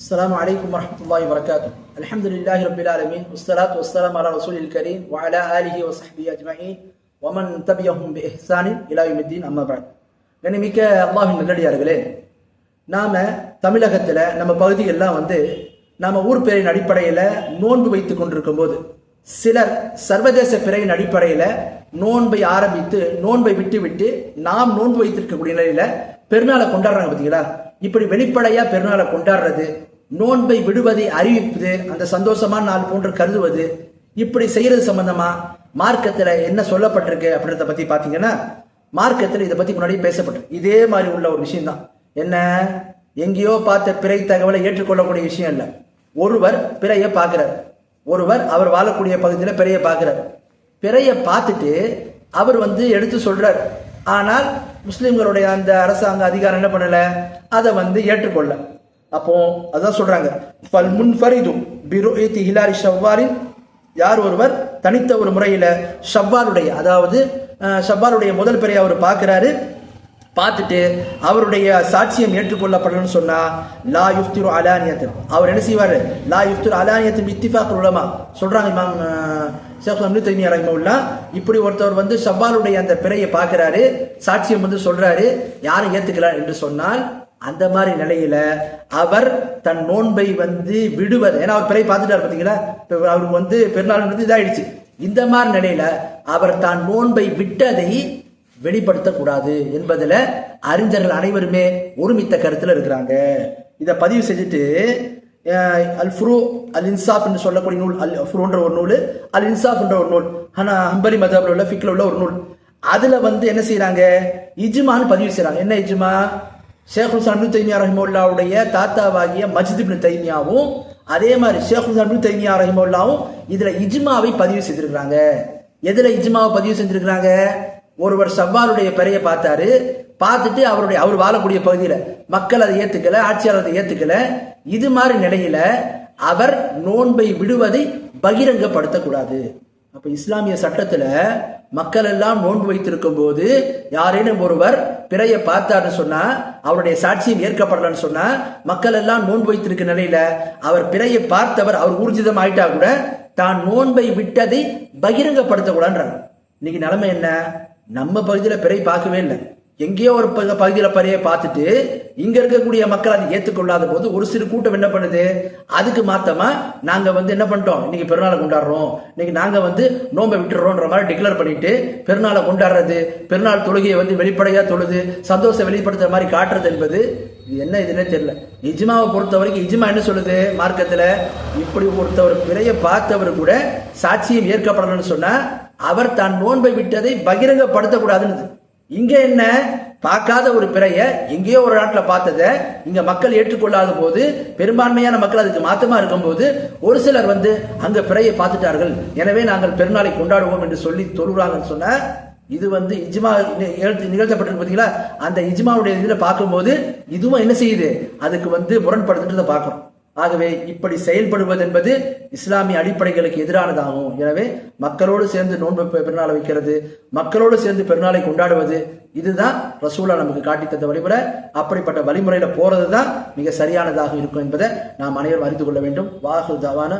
السلام عليكم ورحمة الله وبركاته الحمد لله رب العالمين والصلاة والسلام على رسول الكريم وعلى آله وصحبه أجمعين ومن تبعهم بإحسان إلى يوم الدين أما بعد கண்ணிமிக்க அல்லாஹின் நல்லடியார்களே நாம தமிழகத்துல நம்ம பகுதிகள்லாம் வந்து நாம ஊர் பிறையின் அடிப்படையில நோன்பு வைத்துக் கொண்டிருக்கும் போது சிலர் சர்வதேச பிறையின் அடிப்படையில நோன்பை ஆரம்பித்து நோன்பை விட்டு விட்டு நாம் நோன்பு வைத்திருக்கக்கூடிய நிலையில பெருநாளை கொண்டாடுறாங்க பார்த்தீங்களா இப்படி வெளிப்படையா பெருநாளை கொண்டாடுறது நோன்பை விடுவதை அறிவிப்பது அந்த சந்தோஷமான நாள் போன்று கருதுவது இப்படி செய்யறது சம்பந்தமா மார்க்கத்துல என்ன சொல்லப்பட்டிருக்கு அப்படின்றத பத்தி பாத்தீங்கன்னா மார்க்கத்தில் இதை பத்தி முன்னாடி பேசப்பட்டிருக்கு. இதே மாதிரி உள்ள ஒரு விஷயம் தான் என்ன? எங்கேயோ பார்த்த பிறை தகவலை ஏற்றுக்கொள்ளக்கூடிய விஷயம் இல்லை. ஒருவர் பிறையை பார்க்கிறார். ஒருவர் அவர் வாழக்கூடிய பகுதியில் பிறையை பார்க்கிறார். பிறையை பார்த்துட்டு அவர் வந்து எடுத்து சொல்றார். ஆனால் முஸ்லீம்களுடைய அந்த அரசாங்க அதிகாரம் என்ன பண்ணல? அதை வந்து ஏற்றுக்கொள்ள. அப்போ அதான் சொல்றாங்க பல் முன்ஃபரிதும் பிருஇத்தி ஹிலாரி ஷவ்வாரின் யார் ஒருவர் தனித்த ஒரு முறையில் ஷவ்வாலுடைய அதாவது அஹ், ஷவ்வாலுடைய முதல் பிறையை அவர் பார்க்குறாரு. பார்த்துட்டு அவருடைய சாட்சியம் ஏற்றுக்கொள்ளப்படணும்னு சொன்னா லா யுஃப்திரு அலானியத்தின். அவர் என்ன செய்வார்? லா யுஃப்திரு அலானியத்தின் இத்திஃபாக் உலமா. சொல்கிறாங்க இமாம் அஹ், ஷேக் அம்னு தைமியா இப்படி ஒருத்தவர் வந்து ஷவ்வாலுடைய அந்த பிறையை பார்க்குறாரு சாட்சியம் வந்து சொல்கிறாரு யாரும் ஏற்றுக்கலாம் என்று சொன்னால் அந்த மாதிரி நிலையில அவர் தன் நோன்பை வந்து விடுவது ஏன்னா அவர் பிறை பார்த்துட்டார் பார்த்தீங்களா? அவருக்கு வந்து பெருநாள் வந்து இதாயிடுச்சு. இந்த மாதிரி நிலையில அவர் தான் நோன்பை விட்டதை வெளிப்படுத்தக்கூடாது என்பதில் அறிஞர்கள் அனைவருமே ஒருமித்த கருத்தில் இருக்கிறாங்க. இதை பதிவு செஞ்சுட்டு அல் ஃப்ரூ அல் இன்சாஃப் என்று சொல்லக்கூடிய நூல் அல் ஃப்ரூன்ற ஒரு நூல் அல் இன்சாஃப் என்ற ஒரு நூல் ஆனால் ஹம்பரி மதாபில் உள்ள ஃபிக்கில் உள்ள ஒரு நூல். அதில் வந்து என்ன செய்கிறாங்க இஜ்மான்னு பதிவு செய்கிறாங்க என்ன இஜ்மா? ஷேக் ஹுசான் இப்னு தைமியா ரஹிமுல்லாவுடைய தாத்தாவாகிய மஜித் இப்னு தைமியாவும் அதே மாதிரி ஷேக் ஹுசான் இப்னு தைமியா ரஹிமுல்லாவும் இதில் இஜ்மாவை பதிவு செய்திருக்கிறாங்க எதில் இஜ்மாவை பதிவு செஞ்சுருக்கிறாங்க? ஒருவர் சவ்வாலுடைய பெறைய பார்த்தாரு பார்த்துட்டு அவருடைய அவர் வாழக்கூடிய பகுதியில் மக்கள் அதை ஏத்துக்கல ஆட்சியாளர் அதை ஏத்துக்கல. இது மாதிரி நிலையில அவர் நோன்பை விடுவதை பகிரங்கப்படுத்தக்கூடாது. அப்ப இஸ்லாமிய சட்டத்துல மக்கள் எல்லாம் நோன்பு வைத்திருக்கும் போது யாரேனும் ஒருவர் பிறைய பார்த்தாருன்னு சொன்னா அவருடைய சாட்சியம் ஏற்கப்படலன்னு சொன்னா மக்கள் எல்லாம் நோன்பு வைத்திருக்க நிலையில அவர் பிறையை பார்த்தவர் அவர் ஊர்ஜிதம் ஆயிட்டா கூட தான் நோன்பை விட்டதை பகிரங்கப்படுத்தக்கூடாதுன்றாங்க. இன்னைக்கு நிலைமை என்ன? நம்ம பகுதியில் பிறை பார்க்கவே இல்லை. எங்கேயோ ஒரு பகுதியில் பறையை பிறையை பார்த்துட்டு இங்க இருக்கக்கூடிய மக்கள் அதை ஏற்றுக்கொள்ளாத போது ஒரு சிறு கூட்டம் என்ன பண்ணுது? அதுக்கு மாத்தமா நாங்க வந்து என்ன பண்ணிட்டோம்? இன்னைக்கு பெருநாளை கொண்டாடுறோம். இன்னைக்கு நாங்க வந்து நோன்பை விட்டுறோம்ன்ற மாதிரி டிக்ளேர் பண்ணிட்டு பெருநாளை கொண்டாடுறது பெருநாள் தொழுகையை வந்து வெளிப்படையா தொழுது சந்தோஷம் வெளிப்படுத்துற மாதிரி காட்டுறது என்பது இது என்ன இதுன்னே தெரியல. இஜ்மாவை பொறுத்த வரைக்கும் இஜ்மா என்ன சொல்லுது? மார்க்கத்துல இப்படி ஒருத்தவர் பிறையை பார்த்தவர் கூட சாட்சியம் ஏற்கப்படணும்னு சொன்னா அவர் தான் நோன்பை விட்டதை பகிரங்கப்படுத்தக்கூடாதுன்னு இங்க என்ன? பார்க்காத ஒரு பிறைய எங்கேயோ ஒரு நாட்டில் பார்த்ததை இங்க மக்கள் ஏற்றுக்கொள்ளாத போது பெரும்பான்மையான மக்கள் அதுக்கு மாத்தமா இருக்கும்போது ஒரு சிலர் வந்து அங்க பிறையை பார்த்துட்டார்கள். எனவே நாங்கள் பெருநாளை கொண்டாடுவோம் என்று சொல்லி தொழுகிறாங்கன்னு சொன்ன இது வந்து இஜ்மா நிகழ்த்தப்பட்டிருக்கு பார்த்தீங்களா? அந்த இஜ்மாவுடைய இதில் பார்க்கும்போது இதுவும் என்ன செய்யுது? அதுக்கு வந்து முரண்படுத்துன்றதை பார்க்கணும் ஆகவே இப்படி செயல்படுவது என்பது இஸ்லாமிய அடிப்படைகளுக்கு எதிரானதாகும். எனவே மக்களோடு சேர்ந்து நோன்பு பெருநாளை வைக்கிறது மக்களோடு சேர்ந்து பெருநாளை கொண்டாடுவது இதுதான் ரசூலா நமக்கு காட்டி தந்த வழிமுறை. அப்படிப்பட்ட வழிமுறையில போறது தான் மிக சரியானதாக இருக்கும் என்பதை நாம் அனைவரும் அறிந்து கொள்ள வேண்டும். வாஹு தவான